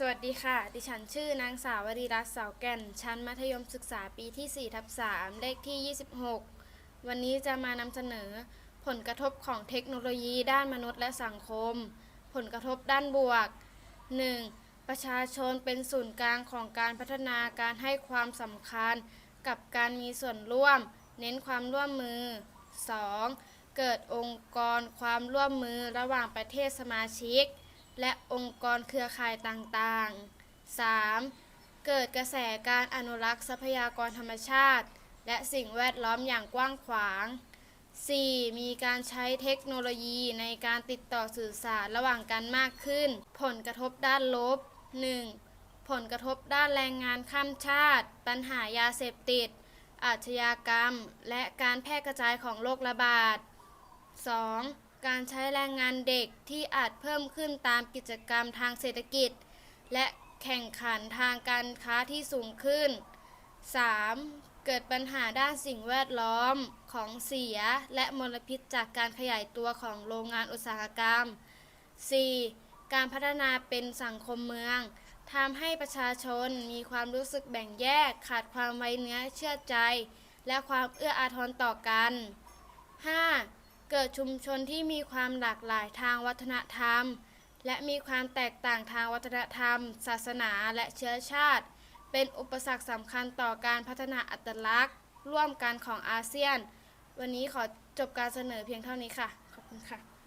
สวัสดีค่ะ ดิฉันชื่อนางสาววรีรัตน์เสาวแก่น ชั้นมัธยมศึกษาปีที่ 4 ทับ 3 เลขที่ 26 วันนี้จะมานำเสนอ ผลกระทบของเทคโนโลยีด้านมนุษย์และสังคม ผลกระทบด้านบวก 1. ประชาชนเป็นศูนย์กลางของการพัฒนาการให้ความสำคัญ กับการมีส่วนร่วม เน้นความร่วมมือ 2. เกิดองค์กรความร่วมมือระหว่างประเทศสมาชิก และองค์กรเครือข่ายต่างๆ 3. เกิดกระแสการอนุรักษ์ทรัพยากรธรรมชาติ และสิ่งแวดล้อมอย่างกว้างขวาง 4. มีการใช้เทคโนโลยีในการติดต่อสื่อสารระหว่างกันมากขึ้น ผลกระทบด้านลบ 1. ผลกระทบด้านแรงงานข้ามชาติ ปัญหายาเสพติด อาชญากรรม และการแพร่กระจายของโรคระบาด 2. การใช้แรงงานเด็กที่อาจเพิ่มขึ้นตามกิจกรรมทางเศรษฐกิจ และแข่งขันทางการค้าที่สูงขึ้น 3. เกิดปัญหาด้านสิ่งแวดล้อมของเสียและมลพิษจากการขยายตัวของโรงงานอุตสาหกรรม 4. การพัฒนาเป็นสังคมเมืองทำให้ประชาชนมีความรู้สึกแบ่งแยกขาดความไว้เนื้อเชื่อใจ และความเอื้ออาทรต่อกัน 5. เกิดชุมชนที่มีความหลากหลายทางวัฒนธรรม และมีความแตกต่างทางวัฒนธรรม ศาสนาและเชื้อชาติ เป็นอุปสรรคสำคัญต่อการพัฒนาอัตลักษณ์ ร่วมกันของอาเซียน วันนี้ขอจบการเสนอเพียงเท่านี้ค่ะ ขอบคุณค่ะ